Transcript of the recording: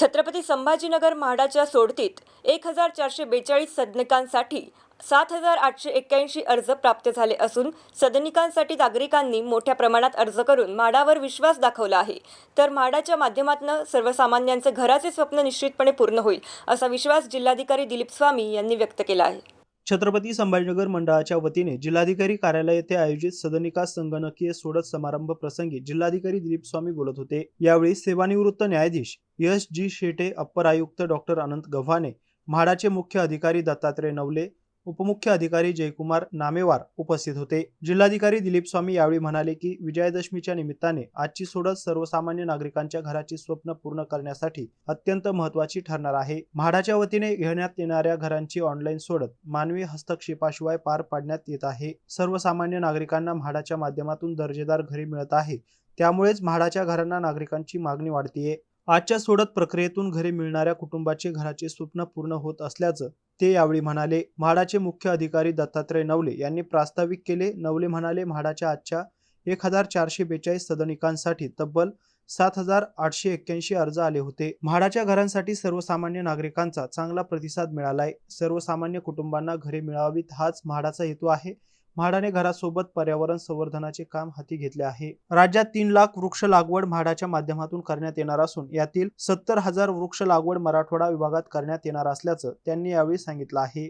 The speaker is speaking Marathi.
छत्रपती संभाजीनगर म्हाडाच्या सोडतीत एक हजार चारशे बेचाळीस सदनिकांसाठी सात हजार आठशे एक्क्याऐंशी अर्ज प्राप्त झाले असून सदनिकांसाठी नागरिकांनी मोठ्या प्रमाणात अर्ज करून म्हाडावर विश्वास दाखवला आहे. तर म्हाडाच्या माध्यमातून सर्वसामान्यांचे घराचे स्वप्न निश्चितपणे पूर्ण होईल असा विश्वास जिल्हाधिकारी दिलीप स्वामी यांनी व्यक्त केला आहे. छत्रपती संभाजीनगर मंडळाच्या वतीने जिल्हाधिकारी कार्यालय येथे आयोजित सदनिका संगणकीय सोडत समारंभ प्रसंगी जिल्हाधिकारी दिलीप स्वामी बोलत होते. यावेळी सेवानिवृत्त न्यायाधीश यश जी शेटे अप्पर आयुक्त डॉक्टर अनंत गव्हाणे म्हाडाचे मुख्य अधिकारी दत्तात्रय नवले उपमुख्य अधिकारी जयकुमार नामेवार उपस्थित होते. जिल्हाधिकारी दिलीप स्वामी यावेळी म्हणाले की विजयादशमीच्या निमित्ताने आजची सोडत सर्वसामान्य नागरिकांच्या घराची स्वप्न पूर्ण करण्यासाठी अत्यंत महत्वाची ठरणार आहे. म्हाडाच्या वतीने घेण्यात येणाऱ्या घरांची ऑनलाईन सोडत मानवी हस्तक्षेपाशिवाय पार पाडण्यात येत आहे. सर्वसामान्य नागरिकांना म्हाडाच्या माध्यमातून दर्जेदार घरे मिळत आहे. त्यामुळेच म्हाडाच्या घरांना नागरिकांची मागणी वाढतीये. आजच्या सोडत प्रक्रियेतून घरे मिळणाऱ्या कुटुंबाचे घराचे स्वप्न पूर्ण होत असल्याचं ते यावेळी म्हणाले. म्हाडाचे मुख्य अधिकारी दत्तात्रय नवले यांनी प्रास्ताविक केले. नवले म्हणाले म्हाडाच्या आजच्या एक हजार चारशे बेचाळीस सदनिकांसाठी तब्बल सात हजार आठशे एक्क्याऐंशी अर्ज आले होते. म्हाडाच्या घरांसाठी सर्वसामान्य नागरिकांचा चांगला प्रतिसाद मिळालाय. सर्वसामान्य कुटुंबांना घरे मिळावीत हाच म्हाडाचा हेतू आहे. म्हाडाने घरासोबत पर्यावरण संवर्धनाचे काम हाती घेतले आहे. राज्यात तीन लाख वृक्ष लागवड म्हाडाच्या माध्यमातून करण्यात येणार असून यातील सत्तर हजार वृक्ष लागवड मराठवाडा विभागात करण्यात येणार असल्याचं त्यांनी यावेळी सांगितलं आहे.